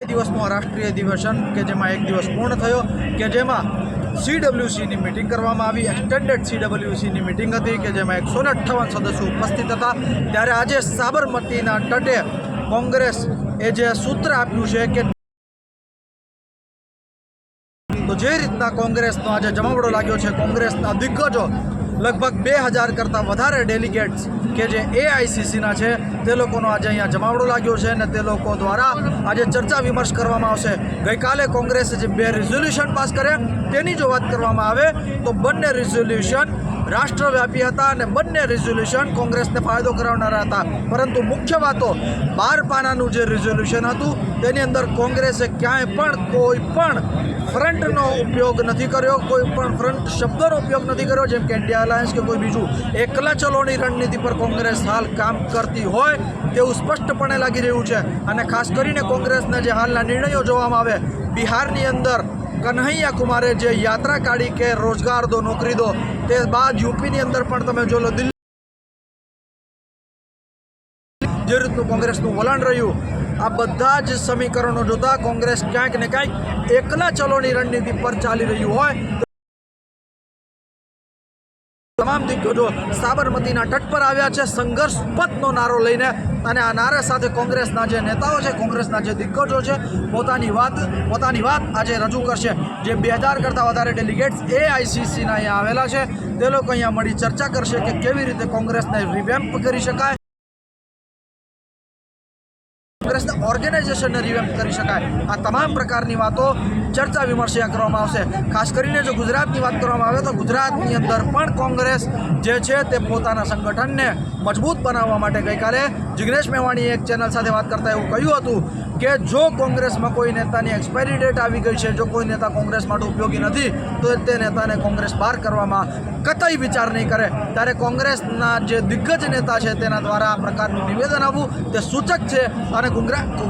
દિવસનું આ રાષ્ટ્રીય અધિવેશન કે જેમાં એક દિવસ પૂર્ણ થયો કે જેમાં સીડબ્લ્યુસીની મિટિંગ કરવામાં આવી એક્સટેન્ડેડ સીડબ્લ્યુસીની મિટિંગ હતી કે જેમાં એકસો ને અઠ્ઠાવન સદસ્યો ઉપસ્થિત હતા. ત્યારે આજે સાબરમતીના તટે કોંગ્રેસ એ જે સૂત્ર આપ્યું છે કે તો જે રીતના કોંગ્રેસનો આજે જમાવડો લાગ્યો છે, કોંગ્રેસના દિગ્ગજો લગભગ બે હજાર કરતાં વધારે ડેલિગેટ્સ કે જે એઆઈસીસીના છે, તે લોકોનો આજે અહીંયા જમાવડો લાગ્યો છે અને તે લોકો દ્વારા આજે ચર્ચા વિમર્શ કરવામાં આવશે. ગઈકાલે કોંગ્રેસે જે બે રિઝોલ્યુશન પાસ કર્યા, તેની જો વાત કરવામાં આવે, તો બંને રિઝોલ્યુશન રાષ્ટ્રવ્યાપી હતા અને બંને રિઝોલ્યુશન કોંગ્રેસને ફાયદો કરાવનારા હતા. પરંતુ મુખ્ય વાતો બાર પાનાનું જે રિઝોલ્યુશન હતું, તેની અંદર કોંગ્રેસે ક્યાંય પણ કોઈ પણ ફ્રન્ટનો ઉપયોગ નથી કર્યો, કોઈ પણ ફ્રન્ટ શબ્દનો ઉપયોગ નથી કર્યો, જેમ કે ઇન્ડિયા અલાયન્સ કે કોઈ બીજું એકલા ચલોની રણનીતિ પર કોંગ્રેસ હાલ કામ કરતી હોય, તેવું સ્પષ્ટપણે લાગી રહ્યું છે. અને ખાસ કરીને કોંગ્રેસના જે હાલના નિર્ણયો જોવામાં આવે, બિહારની અંદર કન્હૈયા કુમારે જે યાત્રા કાઢી કે રોજગાર દો નોકરી દો તે બાદ યુપીની અંદર પણ તમે જો લો, દિલ્હી જે રીતનું કોંગ્રેસનું વલણ રહ્યું, આ બધા જ સમીકરણો જોતા કોંગ્રેસ ક્યાંક ને ક્યાંક એકલા ચલોની રણનીતિ પર ચાલી રહ્યું હોય. તમામ દિગ્ગજો સાબરમતીના તટ પર આવ્યા છે. સંઘર્ષ પથનો નારો લઈને અને આ નારા સાથે કોંગ્રેસના જે નેતાઓ છે, કોંગ્રેસના જે દિગ્ગજો છે, પોતાની વાત પોતાની વાત આજે રજૂ કરશે. જે બે હજાર કરતાં વધારે ડેલિગેટ્સ એઆઈસીસીના અહીંયા આવેલા છે. તે લોકો અહીંયા મળી ચર્ચા કરશે કે કેવી રીતે કોંગ્રેસને રિવેમ્પ કરી શકાય. કોંગ્રેસના ઓર્ગેનાઇઝેશનને રિવેમ્પ કરી શકાય. આ તમામ પ્રકારની વાતો ચર્ચા વિમર્શ કરવામાં આવશે. ખાસ કરીને જો ગુજરાતની વાત કરવામાં આવે તો ગુજરાતની અંદર પણ કોંગ્રેસ જે છે તે પોતાના સંગઠનને મજબૂત બનાવવા માટે ગઈકાલે જિગ્નેશ મેવાણીએ એક ચેનલ સાથે વાત કરતા એવું કહ્યું હતું કે જો કોંગ્રેસમાં કોઈ નેતાની એક્સપાયરી ડેટ આવી ગઈ છે, જો કોઈ નેતા કોંગ્રેસ માટે ઉપયોગી નથી, તો તે નેતાને કોંગ્રેસ બહાર કરવામાં કતઈ વિચાર નહીં કરે. ત્યારે કોંગ્રેસના જે દિગ્ગજ નેતા છે, તેના દ્વારા આ પ્રકારનું નિવેદન આવવું તે સૂચક છે અને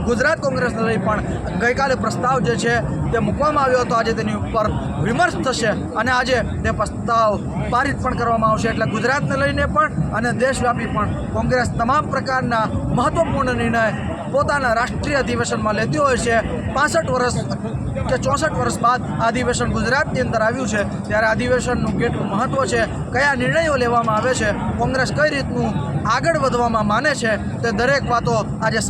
ગુજરાત કોંગ્રેસને લઈ પણ ગઈકાલે પ્રસ્તાવ જે છે, તે મૂકવામાં આવ્યો હતો. આજે તેની ઉપર વિમર્શ થશે અને આજે તે પ્રસ્તાવ પારિત પણ કરવામાં આવશે. એટલે ગુજરાતને લઈને પણ અને દેશવ્યાપી પણ કોંગ્રેસ તમામ પ્રકારના મહત્વપૂર્ણ નિર્ણય પોતાના રાષ્ટ્રીય અધિવેશનમાં લેતી હોય છે. પાસઠ વર્ષ કે ચોસઠ વર્ષ બાદ અધિવેશન ગુજરાતની અંદર આવ્યું છે. ત્યારે અધિવેશનનું કેટલું મહત્ત્વ છે? કયા નિર્ણયો લેવામાં આવે છે? કોંગ્રેસ કઈ રીતનું આગળ વધવામાં માને છે? તે દરેક વાતો આજે